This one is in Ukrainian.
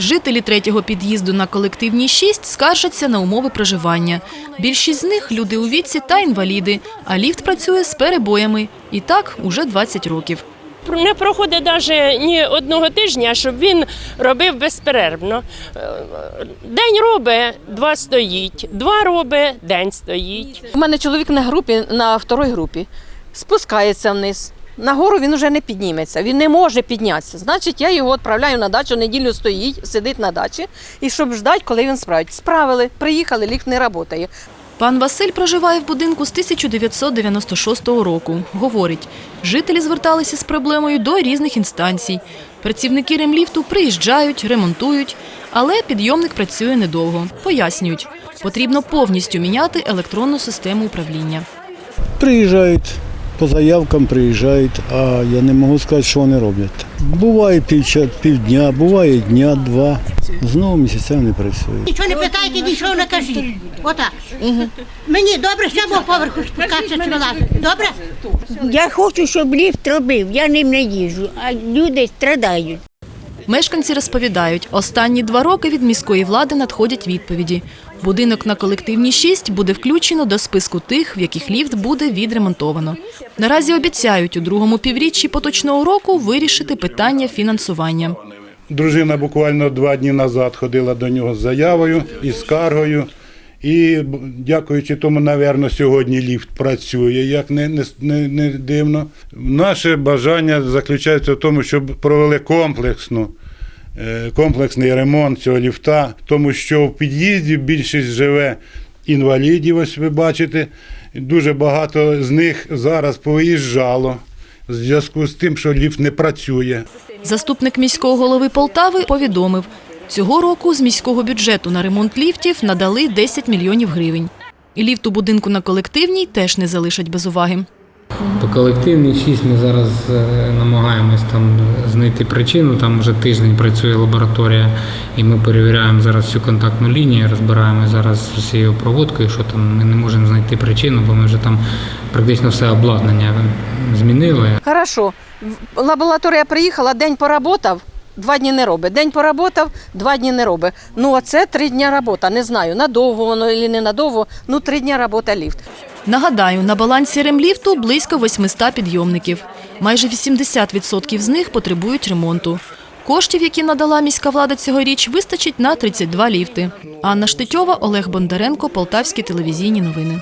Жителі третього під'їзду на колективній 6 скаржаться на умови проживання. Більшість з них – люди у віці та інваліди, а ліфт працює з перебоями. І так уже 20 років. Не проходить навіть ні одного тижня, щоб він робив безперервно. День робить, два стоїть, два робить, день стоїть. У мене чоловік на групі, на второй групі, спускається вниз. Нагору він вже не підніметься, він не може піднятися. Значить, я його відправляю на дачу, неділю стоїть, сидить на дачі, і щоб ждати, коли він справить. Справили, приїхали, ліфт не працює. Пан Василь проживає в будинку з 1996 року. Говорить, жителі зверталися з проблемою до різних інстанцій. Працівники ремліфту приїжджають, ремонтують, але підйомник працює недовго. Пояснюють, потрібно повністю міняти електронну систему управління. Приїжджають, по заявкам приїжджають, а я не можу сказати, що вони роблять. Буває півдня, буває дня, два. Знову місяцями не працює. Нічого не питайте, нічого не кажіть. Отак. Мені добре з самого поверху спускатися чи вилазити. Добре? Я хочу, щоб ліфт робив, я ним не їжджу, а люди страдають. Мешканці розповідають, останні два роки від міської влади надходять відповіді. Будинок на колективній 6 буде включено до списку тих, в яких ліфт буде відремонтовано. Наразі обіцяють у другому півріччі поточного року вирішити питання фінансування. Дружина буквально два дні назад ходила до нього з заявою і скаргою. І дякуючи тому, напевно, сьогодні ліфт працює, як не, не, не, дивно. Наше бажання заключається в тому, щоб провели комплексну, комплексний ремонт цього ліфта, тому що в під'їзді більшість живе інвалідів, ось ви бачите. Дуже багато з них зараз повиїжджало в зв'язку з тим, що ліфт не працює. Заступник міського голови Полтави повідомив, цього року з міського бюджету на ремонт ліфтів надали 10 мільйонів гривень. І ліфт у будинку на колективній теж не залишать без уваги. По колективній 6 ми зараз е, намагаємось там знайти причину. Там вже тиждень працює лабораторія, і ми перевіряємо зараз всю контактну лінію, розбираємо зараз з усією проводкою, що там ми не можемо знайти причину, бо ми вже там практично все обладнання змінили. Хорошо. Лабораторія приїхала, день поработав, два дні не робить. День поработав, два дні не робить. Ну, оце три дня робота. Не знаю, надовго воно чи не надовго, ну три дня робота ліфт. Нагадаю, на балансі ремліфту близько 800 підйомників. Майже 80% з них потребують ремонту. Коштів, які надала міська влада цьогоріч, вистачить на 32 ліфти. Анна Штетьова, Олег Бондаренко, Полтавські телевізійні новини.